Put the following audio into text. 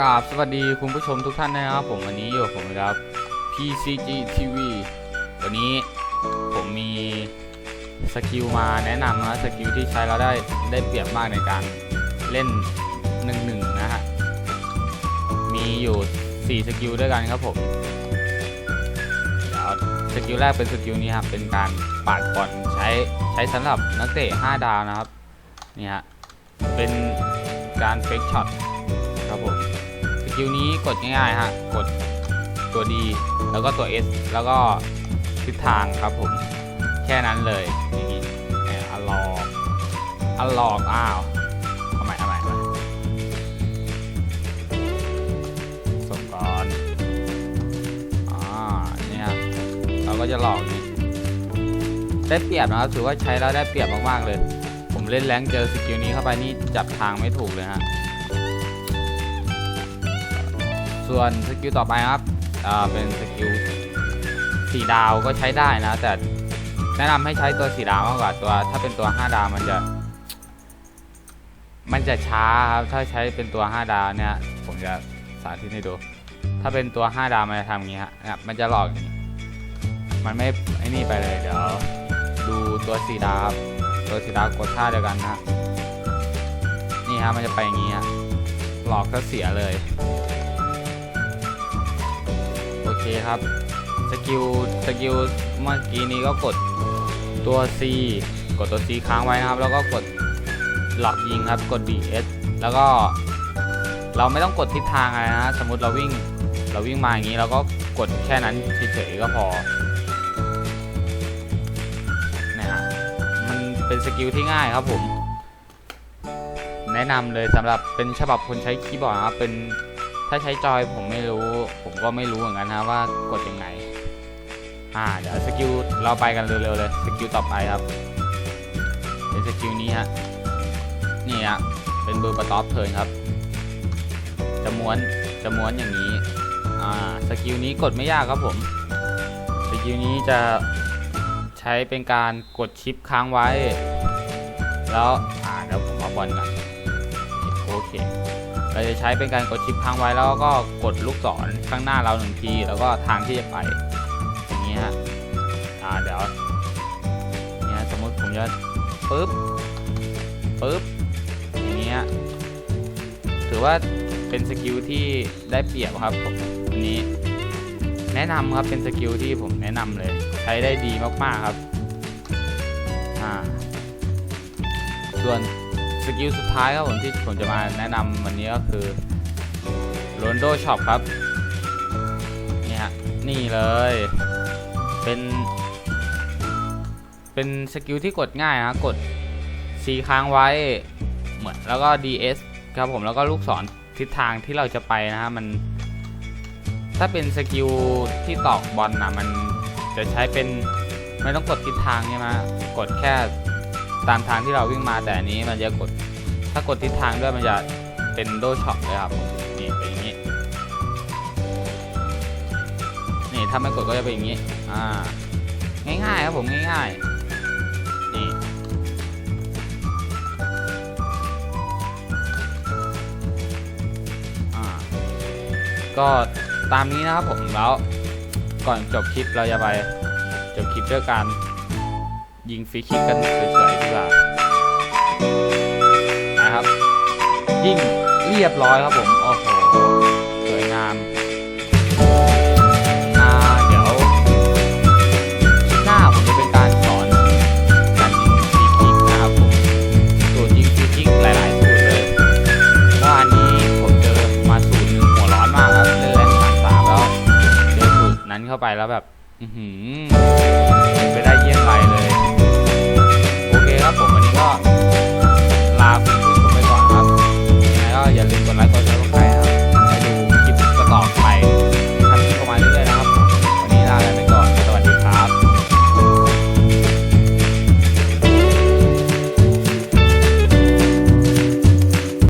กราบสวัสดีคุณผู้ชมทุกท่านนะครับผมวันนี้อยู่ผมครับ PCG TV วันนี้ผมมีสกิลมาแนะนำนะสกิลที่ใช้แล้วได้ได้เปรียบมากในการเล่นหนึ่งหนึ่งนะฮะมีอยู่ 4 สกิลด้วยกันครับผมเดี๋ยวสกิลแรกเป็นสกิลนี้ครับเป็นการปาดบอลใช้ใช้สำหรับนักเตะ5ดาวนะครับนี่ฮะเป็นการเฟกช็อตครับผม สกิลนี้กดง่ายๆฮะกดตัว D แล้วก็ตัว S แล้วก็ทิศทางครับผม แค่นั้นเลยอย่างนี้แหมอัลลอกอัลลอกอ้าวทำไมทำไมทำไมส่งก่อนอ่าเนี่ยเราก็จะหลอกนี่ได้เปรียบนะครับถือว่าใช้แล้วได้เปรียบมากๆเลย ผมเล่นแรงเจอสกิลนี้เข้าไปนี่จับทางไม่ถูกเลยฮะ ส่วนสกิลต่อไปครับอ่าเป็นสกิลสีดาวก็ใช้ได้นะ แต่แนะนำให้ใช้ตัวสีดาวมากกว่าตัว ถ้าเป็นตัว 5 ดาวมันจะ มันจะช้าครับถ้าใช้เป็นตัว 5 ดาวเนี่ย ผมจะสาธิตให้ดู ถ้าเป็นตัว 5 ดาวมันจะทำอย่างนี้ฮะเนี่ยมันจะหลอกอย่างนี้มันไม่ไอ้นี่ไปเลยเดี๋ยวดูตัวสีดาวครับตัวสีดาวกดท่าเดียวกันนะนี่ฮะมันจะไปอย่างนี้ฮะหลอกก็เสียเลย เคครับ สกิล สกิลเมื่อกี้นี้ก็กดตัว C กดตัว C ค้างไว้นะครับ แล้วก็กดหลอกยิงครับ กด DS แล้วก็เราไม่ต้องกดทิศทางอะไรนะ สมมติเราวิ่ง เราวิ่งมาอย่างนี้เราก็กดแค่นั้นเฉยๆก็พอนะฮะมันเป็นสกิลที่ง่ายครับผม แนะนำเลยสำหรับเป็นฉบับคนใช้คีย์บอร์ดนะครับเป็น ถ้าใช้จอยผมไม่รู้ ผมก็ไม่รู้เหมือนกันนะว่ากดยังไง อ่าเดี๋ยวสกิลเราไปกันเร็วๆเลยสกิลต่อไปครับเป็นสกิลนี้ฮะนี่ฮะเป็นเบอร์ปะต๊อปเทิร์นครับจะม้วนจะม้วนอย่างนี้ อ่า สกิลนี้กดไม่ยากครับผม สกิลนี้จะใช้เป็นการกดชิปค้างไว้ แล้ว อ่าเดี๋ยวผมเอาบอลก่อนโอเค เราจะใช้เป็นการกดชิปค้างไว้แล้วก็กดลูกศรข้างหน้าเราหนึ่งที แล้วก็ทางที่จะไปอย่างนี้ฮะอ่าเดี๋ยวเนี่ยสมมติผมจะปึ๊บปึ๊บอย่างนี้ฮะถือว่าเป็นสกิลที่ได้เปรียบครับผมอันนี้แนะนำครับเป็นสกิลที่ผมแนะนำเลย ใช้ได้ดีมากๆครับอ่าส่วน สกิลสุดท้ายครับผมที่ผมจะมาแนะนำวันนี้ก็คือโรนโดช็อปครับ นี่ฮะ นี่เลย เป็น เป็นสกิลที่กดง่ายฮะ กด C ค้างไว้ เหมือนแล้วก็ DS ครับผมแล้วก็ลูกศรทิศทางที่เราจะไปนะฮะ มัน ถ้าเป็นสกิลที่ตอกบอลนะมันจะใช้เป็น ไม่ต้องกดทิศทางใช่ไหมกดแค่ ตามทางที่เราวิ่งมาแต่อันนี้มันจะกด ถ้ากดทิศทางด้วยมันจะเป็นโดช็อปเลยครับผมนี่เป็นอย่างนี้นี่ถ้าไม่กดก็จะเป็นอย่างนี้อ่าง่ายๆครับผมง่ายๆนี่อาก็ตามนี้นะครับผมแล้วก่อนจบคลิปเราจะไปจบคลิปด้วยการ ยิงฟรีคิกกันสวยๆดีกว่านะครับ ยิ่งเรียบร้อยครับผมโอ้โหสวยงามอ่าเดี๋ยวคลิปหน้า อือหืไปได้เยี่ยมไปเลย โอเคครับผมวันนี้ก็